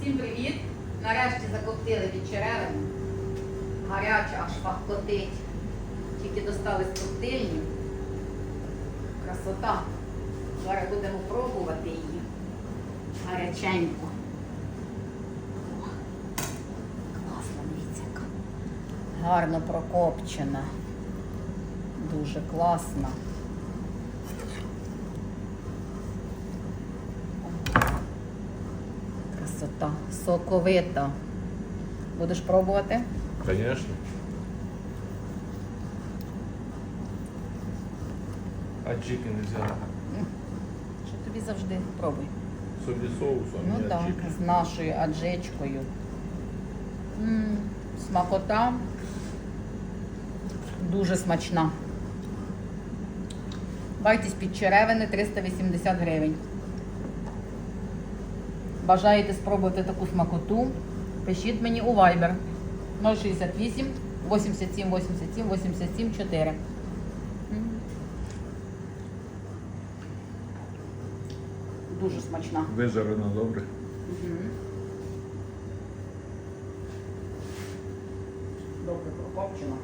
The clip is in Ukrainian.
Всім привіт! Нарешті закоптили від черевини. Гаряча аж пахкотить. Тільки достали з коптильні. Красота. Зараз будемо пробувати її. Гаряченько. Класно, дивіться. Гарно прокопчена. Дуже класна. Красота, соковита. Будеш пробувати? Конечно. А чикен нельзя. Що тобі завжди пробуй. Собі соусом, Ну так, з нашою аджичкою. М, Смакота. Дуже смачна. Байтесь під черевини 380 гривень. Бажаєте спробувати таку смакоту? Пишіть мені у Viber 068 87 87 87 4. М. Дуже смачна. Вижарено добре. Добре прокопчено.